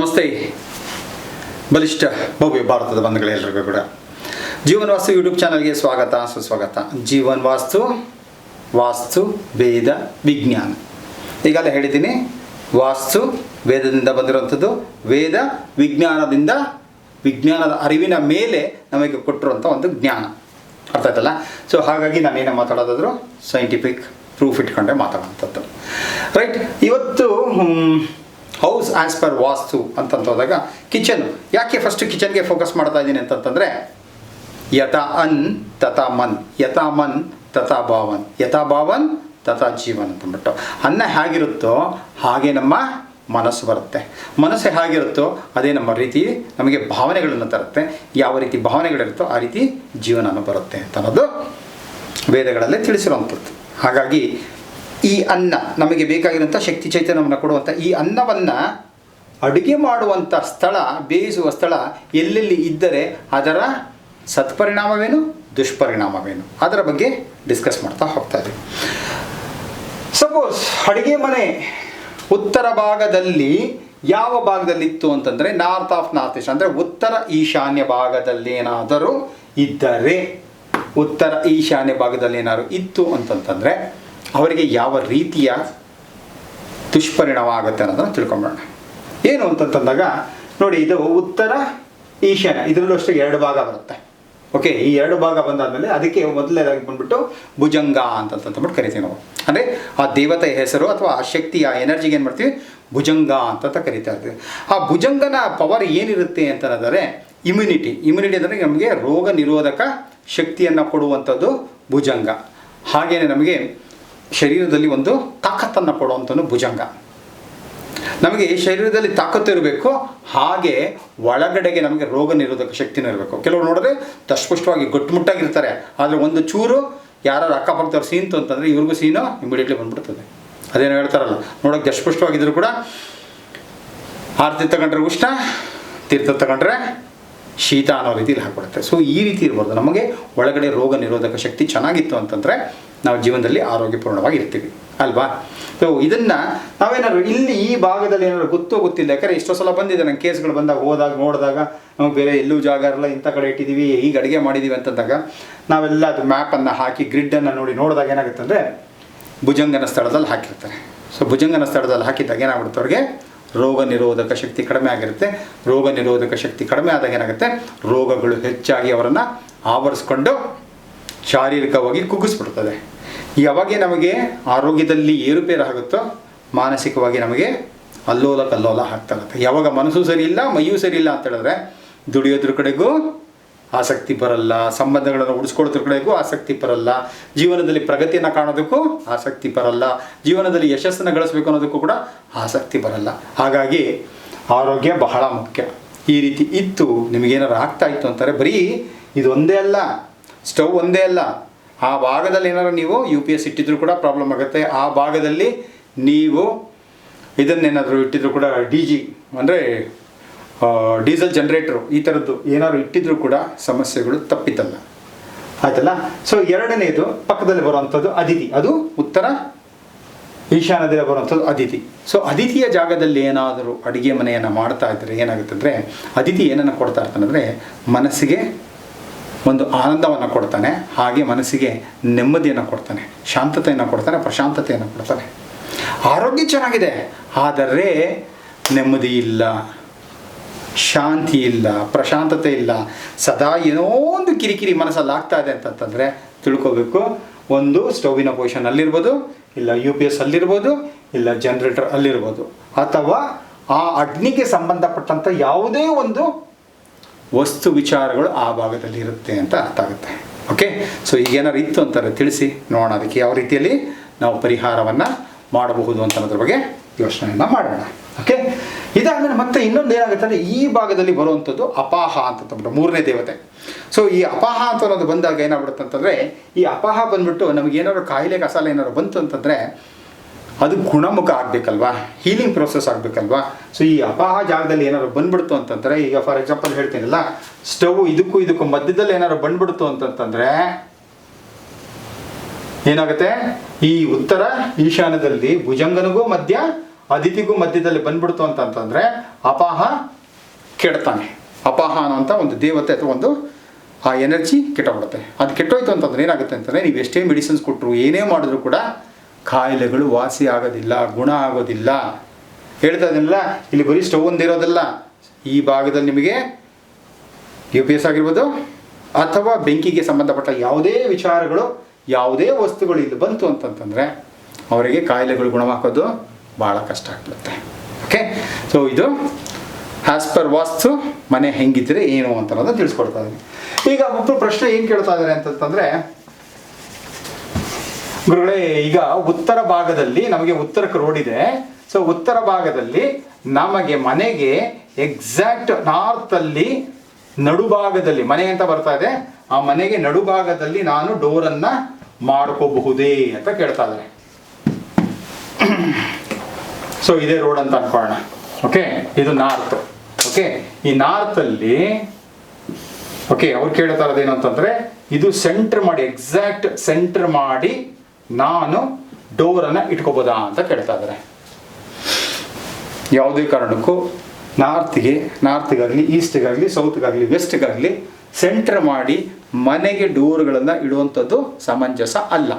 ನಮಸ್ತೆ. ಬಲಿಷ್ಠ ಭವ್ಯ ಭಾರತದ ಬಂಧುಗಳೆಲ್ಲರಿಗೂ ಕೂಡ. ಜೀವನ್ ವಾಸ್ತು ಯೂಟ್ಯೂಬ್ ಚಾನಲ್ಗೆ ಸ್ವಾಗತ, ಸುಸ್ವಾಗತ. ಜೀವನ್ ವಾಸ್ತು ವಾಸ್ತು ವೇದ, ವಿಜ್ಞಾನ. ಈಗಲೇ ಹೇಳಿದ್ದೀನಿ, ವಾಸ್ತು ವೇದದಿಂದ ಬಂದಿರುವಂಥದ್ದು, ವೇದ ವಿಜ್ಞಾನದಿಂದ, ವಿಜ್ಞಾನದ ಅರಿವಿನ ಮೇಲೆ ನಮಗೆ ಕೊಟ್ಟಿರುವಂಥ ಒಂದು ಜ್ಞಾನ. ಅರ್ಥ ಆಯ್ತಲ್ಲ? ಸೊ ಹಾಗಾಗಿ ನಾನೇನು ಮಾತಾಡೋದಾದರೂ ಸೈಂಟಿಫಿಕ್ ಪ್ರೂಫ್ ಇಟ್ಕೊಂಡೆ ಮಾತಾಡೋವಂಥದ್ದು. ರೈಟ್ ಇವತ್ತು ಹೌಸ್ ಆ್ಯಸ್ ಪರ್ ವಾಸ್ತು ಅಂತಂತ ಹೋದಾಗ ಕಿಚನ್. ಯಾಕೆ ಫಸ್ಟ್ ಕಿಚನ್ಗೆ ಫೋಕಸ್ ಮಾಡ್ತಾ ಇದ್ದೀನಿ ಅಂತಂತಂದರೆ, ಯಥ ಅನ್ ತಥಾ ಮನ್, ಯಥಾ ಮನ್ ತಥಾ ಭಾವನ್, ಯಥಾ ಭಾವನ್ ತಥಾ ಜೀವನ್ ಅಂತಂದ್ಬಿಟ್ಟು ಅನ್ನ ಹೇಗಿರುತ್ತೋ ಹಾಗೆ ನಮ್ಮ ಮನಸ್ಸು ಬರುತ್ತೆ. ಮನಸ್ಸು ಹೇಗಿರುತ್ತೋ ಅದೇ ನಮ್ಮ ರೀತಿ ನಮಗೆ ಭಾವನೆಗಳನ್ನು ತರುತ್ತೆ. ಯಾವ ರೀತಿ ಭಾವನೆಗಳಿರುತ್ತೋ ಆ ರೀತಿ ಜೀವನ ಬರುತ್ತೆ ಅಂತ ಅನ್ನೋದು ವೇದಗಳಲ್ಲಿ ತಿಳಿಸಿರುವಂಥದ್ದು. ಹಾಗಾಗಿ ಈ ಅನ್ನ ನಮಗೆ ಬೇಕಾಗಿರುವಂಥ ಶಕ್ತಿ ಚೈತನ್ಯವನ್ನು ಕೊಡುವಂಥ ಈ ಅನ್ನವನ್ನು ಅಡುಗೆ ಮಾಡುವಂಥ ಸ್ಥಳ, ಬೇಯಿಸುವ ಸ್ಥಳ ಎಲ್ಲೆಲ್ಲಿ ಇದ್ದರೆ ಅದರ ಸತ್ಪರಿಣಾಮವೇನು? ದುಷ್ಪರಿಣಾಮವೇನು? ಅದರ ಬಗ್ಗೆ ಡಿಸ್ಕಸ್ ಮಾಡ್ತಾ ಹೋಗ್ತಾ ಇದ್ದೀವಿ ಸಪೋಸ್ ಅಡುಗೆ ಮನೆ ಉತ್ತರ ಭಾಗದಲ್ಲಿ ಯಾವ ಭಾಗದಲ್ಲಿತ್ತು ಅಂತಂದರೆ ನಾರ್ತ್ ಆಫ್ ನಾರ್ತ್ ಈಸ್ಟ್ ಅಂದರೆ ಉತ್ತರ ಈಶಾನ್ಯ ಭಾಗದಲ್ಲಿ ಏನಾದರೂ ಇದ್ದರೆ, ಉತ್ತರ ಈಶಾನ್ಯ ಭಾಗದಲ್ಲಿ ಏನಾದರೂ ಇತ್ತು ಅಂತಂತಂದರೆ ಅವರಿಗೆ ಯಾವ ರೀತಿಯ ದುಷ್ಪರಿಣಾಮ ಆಗುತ್ತೆ ಅನ್ನೋದನ್ನು ತಿಳ್ಕೊಂಬೋಣ ಏನು ಅಂತಂತಂದಾಗ ನೋಡಿ, ಇದು ಉತ್ತರ ಈಶಾನ್ಯ. ಇದರಲ್ಲೂ ಅಷ್ಟೇ ಎರಡು ಭಾಗ ಬರುತ್ತೆ. ಓಕೆ ಈ ಎರಡು ಭಾಗ ಬಂದಾದಮೇಲೆ ಅದಕ್ಕೆ ಮೊದಲನೇದಾಗಿ ಬಂದ್ಬಿಟ್ಟು ಭುಜಂಗ ಅಂತಂತಂದ್ಬಿಟ್ಟು ಕರಿತೀವಿ ನಾವು. ಅಂದರೆ ಆ ದೇವತೆಯ ಹೆಸರು ಅಥವಾ ಆ ಶಕ್ತಿ ಆ ಎನರ್ಜಿಗೆ ಏನು ಮಾಡ್ತೀವಿ? ಭುಜಂಗ ಅಂತ ಕರಿತಾ ಇರ್ತೀವಿ. ಆ ಭುಜಂಗನ ಪವರ್ ಏನಿರುತ್ತೆ ಅಂತಂದರೆ ಇಮ್ಯುನಿಟಿ ಇಮ್ಯುನಿಟಿ ಅಂದರೆ ನಮಗೆ ರೋಗ ನಿರೋಧಕ ಶಕ್ತಿಯನ್ನು ಕೊಡುವಂಥದ್ದು ಭುಜಂಗ. ಹಾಗೆಯೇ ನಮಗೆ ಶರೀರದಲ್ಲಿ ಒಂದು ತಾಕತ್ತನ್ನು ಕೊಡುವಂಥದ್ದು ಭುಜಂಗ. ನಮಗೆ ಶರೀರದಲ್ಲಿ ತಾಕತ್ತು ಇರಬೇಕು, ಹಾಗೆ ಒಳಗಡೆಗೆ ನಮಗೆ ರೋಗ ನಿರೋಧಕ ಶಕ್ತಿನೂ ಇರಬೇಕು. ಕೆಲವರು ನೋಡಿದ್ರೆ ತಸ್ಪುಷ್ಟವಾಗಿ ಗಟ್ಟುಮುಟ್ಟಾಗಿರ್ತಾರೆ, ಆದರೆ ಒಂದು ಚೂರು ಯಾರು ಅಕ್ಕಪಕ್ಕದವ್ರು ಸೀನ್ತು ಅಂತಂದರೆ ಇವ್ರಿಗೂ ಸೀನು ಇಮಿಡಿಯೇಟ್ಲಿ ಬಂದ್ಬಿಡ್ತದೆ. ಅದೇನು ಹೇಳ್ತಾರಲ್ಲ, ನೋಡೋಕೆ ದಸ್ಪುಷ್ಟವಾಗಿದ್ದರೂ ಕೂಡ ಆರತಿ ತಗೊಂಡ್ರೆ ಉಷ್ಣ ತೀರ್ಥ ತಗೊಂಡ್ರೆ ಶೀತ ಅನ್ನೋ ರೀತಿಯಲ್ಲಿ ಹಾಕ್ಬಿಡುತ್ತೆ ಸೊ ಈ ರೀತಿ ಇರ್ಬೋದು. ನಮಗೆ ಒಳಗಡೆ ರೋಗ ನಿರೋಧಕ ಶಕ್ತಿ ಚೆನ್ನಾಗಿತ್ತು ಅಂತಂದರೆ ನಾವು ಜೀವನದಲ್ಲಿ ಆರೋಗ್ಯಪೂರ್ಣವಾಗಿ ಇರ್ತೀವಿ ಅಲ್ವಾ? ಸೊ ಇದನ್ನು ನಾವೇನಾದ್ರು ಇಲ್ಲಿ ಈ ಭಾಗದಲ್ಲಿ ಏನಾದ್ರು ಗೊತ್ತೋ ಗೊತ್ತಿಲ್ಲ. ಯಾಕಂದರೆ ಎಷ್ಟೋ ಸಲ ಬಂದಿದೆ ನಂಗೆ ಕೇಸ್ಗಳು ಬಂದಾಗ ಹೋದಾಗ ನೋಡಿದಾಗ ನಮಗೆ ಬೇರೆ ಎಲ್ಲೂ ಜಾಗ ಇರಲ್ಲ, ಇಂಥ ಕಡೆ ಇಟ್ಟಿದ್ದೀವಿ ಈಗ ಅಡುಗೆ ಮಾಡಿದ್ದೀವಿ ಅಂತಂದಾಗ ನಾವೆಲ್ಲ ಅದು ಮ್ಯಾಪನ್ನು ಹಾಕಿ ಗ್ರಿಡ್ಡನ್ನು ನೋಡಿ ನೋಡಿದಾಗ ಏನಾಗುತ್ತೆ ಅಂದರೆ ಭುಜಂಗನ ಸ್ಥಳದಲ್ಲಿ ಹಾಕಿರ್ತಾರೆ. ಸೊ ಭುಜಂಗನ ಸ್ಥಳದಲ್ಲಿ ಹಾಕಿದ್ದಾಗ ಏನಾಗ್ಬಿಡುತ್ತೆ ಅವ್ರಿಗೆ? ರೋಗ ನಿರೋಧಕ ಶಕ್ತಿ ಕಡಿಮೆ ಆಗಿರುತ್ತೆ. ರೋಗ ನಿರೋಧಕ ಶಕ್ತಿ ಕಡಿಮೆ ಆದಾಗ ಏನಾಗುತ್ತೆ? ರೋಗಗಳು ಹೆಚ್ಚಾಗಿ ಅವರನ್ನು ಆವರಿಸ್ಕೊಂಡು ಶಾರೀರಿಕವಾಗಿ ಕುಗ್ಗಿಸ್ಬಿಡ್ತದೆ. ಯಾವಾಗ ನಮಗೆ ಆರೋಗ್ಯದಲ್ಲಿ ಏರುಪೇರು ಆಗುತ್ತೋ ಮಾನಸಿಕವಾಗಿ ನಮಗೆ ಅಲ್ಲೋಲ ಕಲ್ಲೋಲ ಆಗ್ತಾಗುತ್ತೆ ಯಾವಾಗ ಮನಸ್ಸು ಸರಿ ಇಲ್ಲ, ಮೈಯೂ ಸರಿ ಇಲ್ಲ ಅಂತ ಹೇಳಿದ್ರೆ ದುಡಿಯೋದ್ರ ಕಡೆಗೂ ಆಸಕ್ತಿ ಬರಲ್ಲ, ಸಂಬಂಧಗಳನ್ನು ಉಳಿಸ್ಕೊಳ್ಳೋದ್ರ ಕಡೆಗೂ ಆಸಕ್ತಿ ಬರಲ್ಲ, ಜೀವನದಲ್ಲಿ ಪ್ರಗತಿಯನ್ನು ಕಾಣೋದಕ್ಕೂ ಆಸಕ್ತಿ ಬರಲ್ಲ, ಜೀವನದಲ್ಲಿ ಯಶಸ್ಸನ್ನು ಗಳಿಸ್ಬೇಕು ಅನ್ನೋದಕ್ಕೂ ಕೂಡ ಆಸಕ್ತಿ ಬರಲ್ಲ. ಹಾಗಾಗಿ ಆರೋಗ್ಯ ಬಹಳ ಮುಖ್ಯ. ಈ ರೀತಿ ಇತ್ತು, ನಿಮಗೇನಾರು ಆಗ್ತಾ ಇತ್ತು ಅಂತಾರೆ ಬರೀ ಇದೊಂದೇ ಅಲ್ಲ. ಸ್ಟವ್ ಒಂದೇ ಅಲ್ಲ, ಆ ಭಾಗದಲ್ಲಿ ಏನಾದ್ರು ನೀವು ಯು ಪಿ ಎಸ್ ಇಟ್ಟಿದ್ರು ಕೂಡ ಪ್ರಾಬ್ಲಮ್ ಆಗುತ್ತೆ. ಆ ಭಾಗದಲ್ಲಿ ನೀವು ಇದನ್ನೇನಾದರೂ ಇಟ್ಟಿದ್ರು ಕೂಡ ಡಿ ಜಿ ಅಂದರೆ ಡೀಸೆಲ್ ಜನ್ರೇಟ್ರು ಈ ಥರದ್ದು ಏನಾದ್ರು ಇಟ್ಟಿದ್ರು ಕೂಡ ಸಮಸ್ಯೆಗಳು ತಪ್ಪಿತಲ್ಲ. ಆಯ್ತಲ್ಲ? ಸೊ ಎರಡನೇದು ಪಕ್ಕದಲ್ಲಿ ಬರುವಂಥದ್ದು ಅದಿತಿ. ಅದು ಉತ್ತರ ಈಶಾನ್ಯದಲ್ಲಿ ಬರುವಂಥದ್ದು ಅದಿತಿ. ಸೊ ಅದಿತಿಯ ಜಾಗದಲ್ಲಿ ಏನಾದರೂ ಅಡುಗೆ ಮನೆಯನ್ನು ಮಾಡ್ತಾ ಇದ್ದರೆ ಏನಾಗುತ್ತೆ ಅದಿತಿ ಏನನ್ನು ಕೊಡ್ತಾ ಇರ್ತಾನಂದರೆ, ಮನಸ್ಸಿಗೆ ಒಂದು ಆನಂದವನ್ನು ಕೊಡ್ತಾನೆ, ಹಾಗೆ ಮನಸ್ಸಿಗೆ ನೆಮ್ಮದಿಯನ್ನು ಕೊಡ್ತಾನೆ, ಶಾಂತತೆಯನ್ನು ಕೊಡ್ತಾನೆ, ಪ್ರಶಾಂತತೆಯನ್ನು ಕೊಡ್ತಾನೆ. ಆರೋಗ್ಯ ಚೆನ್ನಾಗಿದೆ, ಆದರೆ ನೆಮ್ಮದಿ ಇಲ್ಲ, ಶಾಂತಿ ಇಲ್ಲ, ಪ್ರಶಾಂತತೆ ಇಲ್ಲ. ಸದಾ ಏನೋ ಒಂದು ಕಿರಿಕಿರಿ ಮನಸ್ಸಲ್ಲಿ ಆಗ್ತಾ ಇದೆ ಅಂತಂತಂದರೆ ತಿಳ್ಕೋಬೇಕು. ಒಂದು, ಸ್ಟೌವಿನ ಪೊಸಿಷನ್ ಅಲ್ಲಿರ್ಬೋದು, ಇಲ್ಲ ಯು ಪಿ ಎಸ್ ಅಲ್ಲಿರ್ಬೋದು, ಇಲ್ಲ ಜನ್ರೇಟರ್ ಅಲ್ಲಿರ್ಬೋದು. ಅಥವಾ ಆ ಅಗ್ನಿಗೆ ಸಂಬಂಧಪಟ್ಟಂಥ ಯಾವುದೇ ಒಂದು ವಸ್ತು ವಿಚಾರಗಳು ಆ ಭಾಗದಲ್ಲಿ ಇರುತ್ತೆ ಅಂತ ಅರ್ಥ ಆಗುತ್ತೆ. ಓಕೆ ಸೊ ಈಗೇನಾದ್ರು ಇತ್ತು ಅಂತಾರೆ ತಿಳಿಸಿ, ನೋಡೋಣ ಅದಕ್ಕೆ ಯಾವ ರೀತಿಯಲ್ಲಿ ನಾವು ಪರಿಹಾರವನ್ನು ಮಾಡಬಹುದು ಅಂತ ಅನ್ನೋದ್ರ ಬಗ್ಗೆ ಯೋಚನೆಯನ್ನು ಮಾಡೋಣ. ಓಕೆ ಇದಾದಮೇಲೆ ಮತ್ತೆ ಇನ್ನೊಂದು ಏನಾಗುತ್ತೆ ಅಂದರೆ ಈ ಭಾಗದಲ್ಲಿ ಬರುವಂಥದ್ದು ಅಪಾಹ ಅಂತಂದ್ಬಿಟ್ಟು ಮೂರನೇ ದೇವತೆ. ಸೊ ಈ ಅಪಾಹ ಅಂತ ಅನ್ನೋದು ಬಂದಾಗ ಏನಾಗ್ಬಿಡುತ್ತೆ ಅಂತಂದರೆ ಈ ಅಪಾಹ ಬಂದ್ಬಿಟ್ಟು ನಮಗೇನಾದ್ರು ಕಾಯಿಲೆ, ಕಸಾಲೆ ಏನಾದ್ರು ಬಂತು ಅಂತಂದರೆ ಅದು ಗುಣಮುಖ ಆಗ್ಬೇಕಲ್ವಾ? ಹೀಲಿಂಗ್ ಪ್ರೋಸೆಸ್ ಆಗಬೇಕಲ್ವಾ? ಸೊ ಈ ಅಪಾಹ ಜಾಗದಲ್ಲಿ ಏನಾದ್ರು ಬಂದ್ಬಿಡ್ತು ಅಂತಂದರೆ, ಈಗ ಫಾರ್ ಎಕ್ಸಾಂಪಲ್ ಹೇಳ್ತೀನಲ್ಲ ಸ್ಟವ್ ಇದಕ್ಕೂ ಇದಕ್ಕೂ ಮಧ್ಯದಲ್ಲಿ ಏನಾದ್ರು ಬಂದ್ಬಿಡ್ತು ಅಂತಂತಂದರೆ, ಏನಾಗುತ್ತೆ? ಈ ಉತ್ತರ ಈಶಾನ್ಯದಲ್ಲಿ ಭುಜಂಗನಿಗೂ ಮಧ್ಯ, ಅದಿತಿಗೂ ಮಧ್ಯದಲ್ಲಿ ಬಂದ್ಬಿಡ್ತು ಅಂತಂತಂದ್ರೆ, ಅಪಾಹ ಕೆಡ್ತಾನೆ. ಅಪಾಹ ಅನ್ನೋಂಥ ಒಂದು ದೇವತೆ ಅಥವಾ ಒಂದು, ಆ ಎನರ್ಜಿ ಕೆಟ್ಟೋಗ್ಬಿಡುತ್ತೆ ಅದು ಕೆಟ್ಟೋಯ್ತು ಅಂತಂದ್ರೆ ಏನಾಗುತ್ತೆ ಅಂತಂದರೆ, ನೀವು ಎಷ್ಟೇ ಮೆಡಿಸಿನ್ಸ್ ಕೊಟ್ಟರು ಏನೇ ಮಾಡಿದ್ರು ಕೂಡ ಕಾಯಿಲೆಗಳು ವಾಸಿ ಆಗೋದಿಲ್ಲ, ಗುಣ ಆಗೋದಿಲ್ಲ. ಹೇಳ್ತಾ ಇಲ್ಲಿ ಬರೀ ಸ್ಟವ್ ಒಂದಿರೋದಲ್ಲ. ಈ ಭಾಗದಲ್ಲಿ ನಿಮಗೆ ಯು ಪಿ ಎಸ್ ಆಗಿರ್ಬೋದು, ಅಥವಾ ಬೆಂಕಿಗೆ ಸಂಬಂಧಪಟ್ಟ ಯಾವುದೇ ವಿಚಾರಗಳು, ಯಾವುದೇ ವಸ್ತುಗಳು ಇಲ್ಲಿ ಬಂತು ಅಂತಂತಂದರೆ, ಅವರಿಗೆ ಕಾಯಿಲೆಗಳು ಗುಣವಾಕೋದು ಭಾಳ ಕಷ್ಟ ಆಗ್ಬಿಡುತ್ತೆ. ಓಕೆ ಸೊ ಇದು ಆಸ್ ಪರ್ ವಾಸ್ತು, ಮನೆ ಹೆಂಗಿದ್ರೆ ಏನು ಅಂತ ತಿಳಿಸ್ಕೊಡ್ತಾ ಇದ್ದೀನಿ. ಈಗ ಒಬ್ಬರು ಪ್ರಶ್ನೆ ಏನು ಕೇಳ್ತಾ ಇದ್ದಾರೆ ಅಂತಂತಂದರೆ ಗುರುಗಳೇ ಈಗ ಉತ್ತರ ಭಾಗದಲ್ಲಿ ನಮಗೆ ಉತ್ತರಕ್ಕೆ ರೋಡ್ ಇದೆ. ಸೊ ಉತ್ತರ ಭಾಗದಲ್ಲಿ ನಮಗೆ ಮನೆಗೆ ಎಕ್ಸಾಕ್ಟ್ ನಾರ್ತ್ ಅಲ್ಲಿ ನಡುಭಾಗದಲ್ಲಿ ಮನೆ ಅಂತ ಬರ್ತಾ ಇದೆ. ಆ ಮನೆಗೆ ನಡುಭಾಗದಲ್ಲಿ ನಾನು ಡೋರನ್ನು ಮಾಡ್ಕೋಬಹುದೇ ಅಂತ ಕೇಳ್ತಾ ಇದ್ದಾರೆ. ಸೊ ಇದೇ ರೋಡ್ ಅಂತ ಅನ್ಕೊಳ್ಳೋಣ. ಓಕೆ ಇದು ನಾರ್ತ್ ಓಕೆ ಈ ನಾರ್ತ್ ಅಲ್ಲಿ ಓಕೆ ಅವ್ರು ಕೇಳ್ತಾ ಇರೋದೇನು ಇದು ಸೆಂಟರ್ ಮಾಡಿ ಎಕ್ಸಾಕ್ಟ್ ಸೆಂಟರ್ ಮಾಡಿ ನಾನು ಡೋರನ್ನು ಇಟ್ಕೋಬೋದಾ ಅಂತ ಕೇಳ್ತಾ ಇದ್ದಾರೆ. ಯಾವುದೇ ಕಾರಣಕ್ಕೂ ನಾರ್ತ್ಗೆ, ನಾರ್ತ್ಗಾಗಲಿ, ಈಸ್ಟ್ಗಾಗಲಿ, ಸೌತ್ಗಾಗಲಿ, ವೆಸ್ಟ್ಗಾಗಲಿ ಸೆಂಟರ್ ಮಾಡಿ ಮನೆಗೆ ಡೋರ್ಗಳನ್ನು ಇಡುವಂಥದ್ದು ಸಮಂಜಸ ಅಲ್ಲ.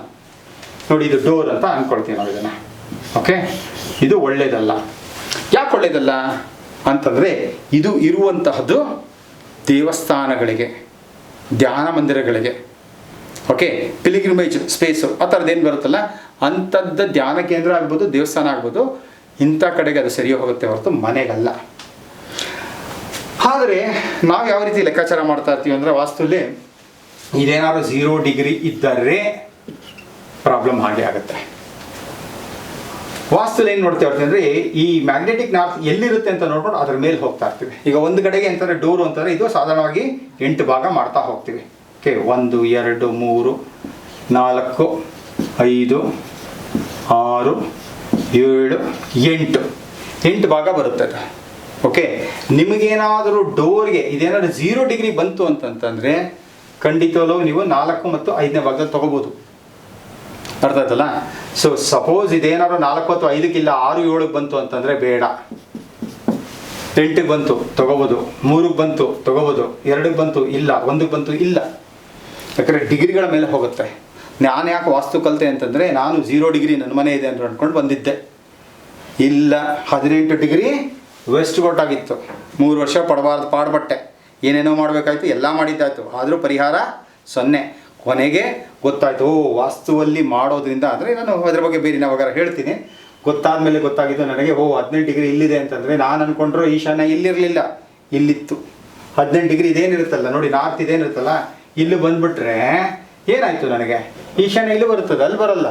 ನೋಡಿ ಇದು ಡೋರ್ ಅಂತ ಅನ್ಕೊಳ್ತೀನಿ ನಾವು ಇದನ್ನು. ಓಕೆ? ಇದು ಒಳ್ಳೇದಲ್ಲ. ಯಾಕೆ ಒಳ್ಳೇದಲ್ಲ ಅಂತಂದರೆ ಇದು ಇರುವಂತಹದ್ದು ದೇವಸ್ಥಾನಗಳಿಗೆ, ಧ್ಯಾನ ಮಂದಿರಗಳಿಗೆ. ಓಕೆ ಪಿಲಿಗ್ರಿಮೇಜ್ ಸ್ಪೇಸು ಆ ಥರದ್ದೇನು ಬರುತ್ತಲ್ಲ? ಅಂಥದ್ದು ಧ್ಯಾನ ಕೇಂದ್ರ ಆಗ್ಬೋದು, ದೇವಸ್ಥಾನ ಆಗ್ಬೋದು, ಇಂಥ ಕಡೆಗೆ ಅದು ಸರಿ ಹೋಗುತ್ತೆ ಹೊರತು ಮನೆಗಲ್ಲ. ಆದರೆ ನಾವು ಯಾವ ರೀತಿ ಲೆಕ್ಕಾಚಾರ ಮಾಡ್ತಾ ಇರ್ತೀವಿ ಅಂದರೆ ವಾಸ್ತುಲಿ ಇದೇನಾದ್ರು ಝೀರೋ ಡಿಗ್ರಿ ಇದ್ದರೆ ಪ್ರಾಬ್ಲಮ್ ಹಾಗೆ ಆಗುತ್ತೆ. ವಾಸ್ತುಲಿ ಏನು ನೋಡ್ತಾ ಇರ್ತೀವಿ ಅಂದರೆ ಈ ಮ್ಯಾಗ್ನೆಟಿಕ್ ನಾರ್ತ್ ಎಲ್ಲಿರುತ್ತೆ ಅಂತ ನೋಡ್ಕೊಂಡು ಅದ್ರ ಮೇಲೆ ಹೋಗ್ತಾ ಇರ್ತೀವಿ. ಈಗ ಒಂದು ಕಡೆಗೆ ಅಂತಂದರೆ ಡೋರು ಅಂತಂದರೆ ಇದು ಸಾಧಾರಣವಾಗಿ ಎಂಟು ಭಾಗ ಮಾಡ್ತಾ ಹೋಗ್ತೀವಿ. ಓಕೆ, ಒಂದು, ಎರಡು, ಮೂರು, ನಾಲ್ಕು, ಐದು, ಆರು, ಏಳು, ಎಂಟು. ಎಂಟು ಭಾಗ ಬರುತ್ತೆ ಓಕೆ, ನಿಮಗೇನಾದರೂ ಡೋರ್ಗೆ ಇದೇನಾದ್ರೂ ಝೀರೋ ಡಿಗ್ರಿ ಬಂತು ಅಂತಂತಂದರೆ ಖಂಡಿತವಲ್ಲೂ ನೀವು ನಾಲ್ಕು ಮತ್ತು ಐದನೇ ಭಾಗದಲ್ಲಿ ತೊಗೋಬೋದು. ಅರ್ಥ ಆಯ್ತಲ್ಲ? ಸೊ ಸಪೋಸ್ ಇದೇನಾದ್ರು ನಾಲ್ಕು ಅಥವಾ ಐದಕ್ಕಿಲ್ಲ, ಆರು ಏಳಕ್ಕೆ ಬಂತು ಅಂತಂದರೆ ಬೇಡ. ಎಂಟಿಗೆ ಬಂತು, ತಗೋಬೋದು. ಮೂರಿಗೆ ಬಂತು, ತಗೋಬೋದು. ಎರಡಕ್ಕೆ ಬಂತು, ಇಲ್ಲ. ಒಂದಕ್ಕೆ ಬಂತು, ಇಲ್ಲ. ಯಾಕಂದರೆ ಡಿಗ್ರಿಗಳ ಮೇಲೆ ಹೋಗುತ್ತೆ. ನಾನು ಯಾಕೆ ವಾಸ್ತು ಕಲಿತೆ ಅಂತಂದರೆ, ನಾನು ಝೀರೋ ಡಿಗ್ರಿ ನನ್ನ ಮನೆ ಇದೆ ಅಂತ ಅಂದ್ಕೊಂಡು ಬಂದಿದ್ದೆ. ಇಲ್ಲ, ಹದಿನೆಂಟು ಡಿಗ್ರಿ ವೆಸ್ಟ್ ಕೊಟ್ಟಾಗಿತ್ತು ಮೂರು ವರ್ಷ ಪಡಬಾರ್ದು, ಪಾಡ್ಬಟ್ಟೆ. ಏನೇನೋ ಮಾಡಬೇಕಾಯ್ತು, ಎಲ್ಲ ಮಾಡಿದ್ದಾಯಿತು. ಆದರೂ ಪರಿಹಾರ ಸೊನ್ನೆ. ಕೊನೆಗೆ ಗೊತ್ತಾಯ್ತು, ಓ, ವಾಸ್ತುವಲ್ಲಿ ಮಾಡೋದ್ರಿಂದ ಅಂದರೆ ನಾನು ಅದ್ರ ಬಗ್ಗೆ ಬೇರೆ ನಾವಾಗ ಹೇಳ್ತೀನಿ. ಗೊತ್ತಾದ ಮೇಲೆ ಗೊತ್ತಾಗಿದ್ದು ನನಗೆ, ಓ, ಹದಿನೆಂಟು ಡಿಗ್ರಿ ಇಲ್ಲಿದೆ ಅಂತಂದರೆ, ನಾನು ಅಂದ್ಕೊಂಡ್ರು ಈಶಾನ್ಯ ಇಲ್ಲಿರಲಿಲ್ಲ. ಇಲ್ಲಿತ್ತು. ಹದಿನೆಂಟು ಡಿಗ್ರಿ ಇದೇನಿರುತ್ತಲ್ಲ, ನೋಡಿ, ನಾರ್ತ್ ಇದೇನಿರುತ್ತಲ್ಲ ಇಲ್ಲಿ ಬಂದ್ಬಿಟ್ರೆ ಏನಾಯಿತು ನನಗೆ? ಈ ಕ್ಷಣ ಇಲ್ಲಿ ಬರುತ್ತದೆ, ಅಲ್ಲಿ ಬರಲ್ಲ.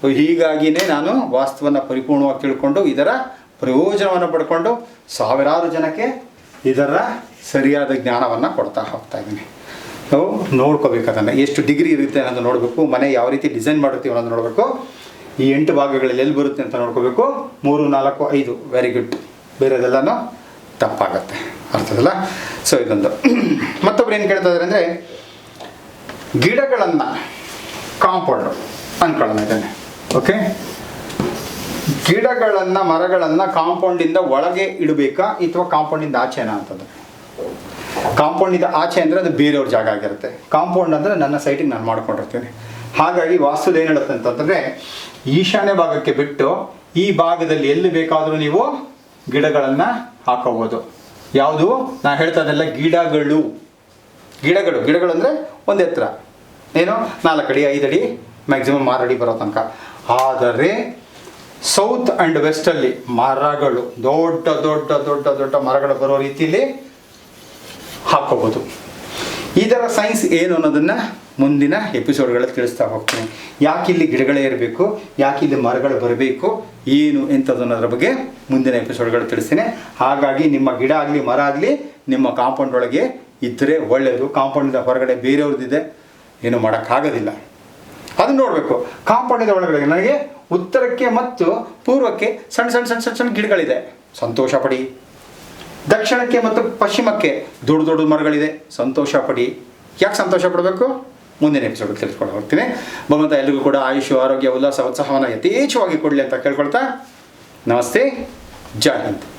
ಸೊ ಹೀಗಾಗಿಯೇ ನಾನು ವಾಸ್ತವನ್ನ ಪರಿಪೂರ್ಣವಾಗಿ ತಿಳ್ಕೊಂಡು ಇದರ ಪ್ರಯೋಜನವನ್ನು ಪಡ್ಕೊಂಡು ಸಾವಿರಾರು ಜನಕ್ಕೆ ಇದರ ಸರಿಯಾದ ಜ್ಞಾನವನ್ನು ಕೊಡ್ತಾ ಹೋಗ್ತಾ ಇದ್ದೀನಿ. ನಾವು ನೋಡ್ಕೋಬೇಕು ಅದನ್ನು. ಎಷ್ಟು ಡಿಗ್ರಿ ಇರುತ್ತೆ ಅನ್ನೋದು ನೋಡಬೇಕು, ಮನೆ ಯಾವ ರೀತಿ ಡಿಸೈನ್ ಮಾಡಿರ್ತೀವಿ ಅನ್ನೋದು ನೋಡಬೇಕು, ಈ ಎಂಟು ಭಾಗಗಳಲ್ಲಿ ಎಲ್ಲಿ ಬರುತ್ತೆ ಅಂತ ನೋಡ್ಕೋಬೇಕು, ಮೂರು, ನಾಲ್ಕು, ಐದು ವೆರಿ ಗುಡ್ ಬೇರೆದೆಲ್ಲನೂ ತಪ್ಪಾಗತ್ತೆ. ಅರ್ಥದಲ್ಲ? ಸೊ ಇದೊಂದು. ಮತ್ತೊಬ್ರು ಏನು ಕೇಳ್ತಾ ಇದ್ದಾರೆ ಅಂದರೆ ಗಿಡಗಳನ್ನು ಕಾಂಪೌಂಡ್ ಅನ್ಕೊಳ್ಳೋಣ ಇದನ್ನೇ ಓಕೆ ಗಿಡಗಳನ್ನು, ಮರಗಳನ್ನು ಕಾಂಪೌಂಡಿಂದ ಒಳಗೆ ಇಡಬೇಕಾ ಅಥವಾ ಕಾಂಪೌಂಡಿಂದ ಆಚೆನಾ ಅಂತಂದ್ರೆ? ಕಾಂಪೌಂಡಿಂದ ಆಚೆ ಅಂದರೆ ಅದು ಬೇರೆಯವ್ರ ಜಾಗ ಆಗಿರುತ್ತೆ. ಕಾಂಪೌಂಡ್ ಅಂದರೆ ನನ್ನ ಸೈಟಿಗೆ ನಾನು ಮಾಡ್ಕೊಂಡಿರ್ತೀನಿ. ಹಾಗಾಗಿ ವಾಸ್ತುದ ಏನು ಹೇಳುತ್ತೆ ಅಂತಂದರೆ, ಈಶಾನ್ಯ ಭಾಗಕ್ಕೆ ಬಿಟ್ಟು ಈ ಭಾಗದಲ್ಲಿ ಎಲ್ಲಿ ಬೇಕಾದರೂ ನೀವು ಗಿಡಗಳನ್ನು ಹಾಕೋಬೋದು. ಯಾವುದು? ನಾನು ಹೇಳ್ತಾ ಗಿಡಗಳು ಗಿಡಗಳು. ಗಿಡಗಳು ಅಂದರೆ ಒಂದು ಎತ್ತರ. ಏನು ನಾಲ್ಕು ಅಡಿ, ಐದು ಅಡಿ ಮ್ಯಾಕ್ಸಿಮಮ್ ಆರು ಅಡಿ ಬರೋ ತನಕ. ಆದರೆ ಸೌತ್ ಆ್ಯಂಡ್ ವೆಸ್ಟಲ್ಲಿ ಮರಗಳು, ದೊಡ್ಡ ದೊಡ್ಡ ದೊಡ್ಡ ದೊಡ್ಡ ಮರಗಳು ಬರೋ ರೀತಿಯಲ್ಲಿ ಹಾಕೋಬೋದು. ಇದರ ಸೈನ್ಸ್ ಏನು ಅನ್ನೋದನ್ನು ಮುಂದಿನ ಎಪಿಸೋಡ್ಗಳಲ್ಲಿ ತಿಳಿಸ್ತಾ ಹೋಗ್ತೀನಿ. ಯಾಕೆ ಇಲ್ಲಿ ಗಿಡಗಳೇ ಇರಬೇಕು, ಯಾಕೆ ಇಲ್ಲಿ ಮರಗಳು ಬರಬೇಕು, ಏನು ಎಂಥದ್ದು ಅನ್ನೋದ್ರ ಬಗ್ಗೆ ಮುಂದಿನ ಎಪಿಸೋಡ್ಗಳು ತಿಳಿಸ್ತೀನಿ. ಹಾಗಾಗಿ ನಿಮ್ಮ ಗಿಡ ಆಗಲಿ, ಮರ ಆಗಲಿ, ನಿಮ್ಮ ಕಾಂಪೌಂಡ್ ಒಳಗೆ ಇದ್ದರೆ ಒಳ್ಳೆಯದು ಕಾಂಪೌಂಡಿಂದ ಹೊರಗಡೆ ಬೇರೆಯವ್ರದ್ದಿದೆ ಏನು ಮಾಡೋಕ್ಕಾಗೋದಿಲ್ಲ. ಅದನ್ನು ನೋಡಬೇಕು. ಕಾಂಪೌಂಡಿನ ಒಳಗಡೆ ನನಗೆ ಉತ್ತರಕ್ಕೆ ಮತ್ತು ಪೂರ್ವಕ್ಕೆ ಸಣ್ಣ ಸಣ್ಣ ಸಣ್ಣ ಸಣ್ಣ ಸಣ್ಣ ಗಿಡಗಳಿದೆ. ಸಂತೋಷ ಪಡಿ ದಕ್ಷಿಣಕ್ಕೆ ಮತ್ತು ಪಶ್ಚಿಮಕ್ಕೆ ದೊಡ್ಡ ದೊಡ್ಡ ಮರಗಳಿದೆ. ಸಂತೋಷ ಪಡಿ ಯಾಕೆ ಸಂತೋಷ ಪಡಬೇಕು ಮುಂದಿನ ಎಪಿಸೋಡ್ ತಿಳಿಸ್ಕೊಂಡು ಹೋಗ್ತೀನಿ ಭಗವಂತ ಎಲ್ಲರಿಗೂ ಕೂಡ ಆಯುಷ್ ಆರೋಗ್ಯ, ಉಲ್ಲಾಸ, ಉತ್ಸಾಹವನ್ನು ಯಥೇಚ್ಛವಾಗಿ ಕೊಡಲಿ ಅಂತ ಕೇಳ್ಕೊಳ್ತಾ ನಮಸ್ತೆ. ಜೈ ಹಿಂದ್.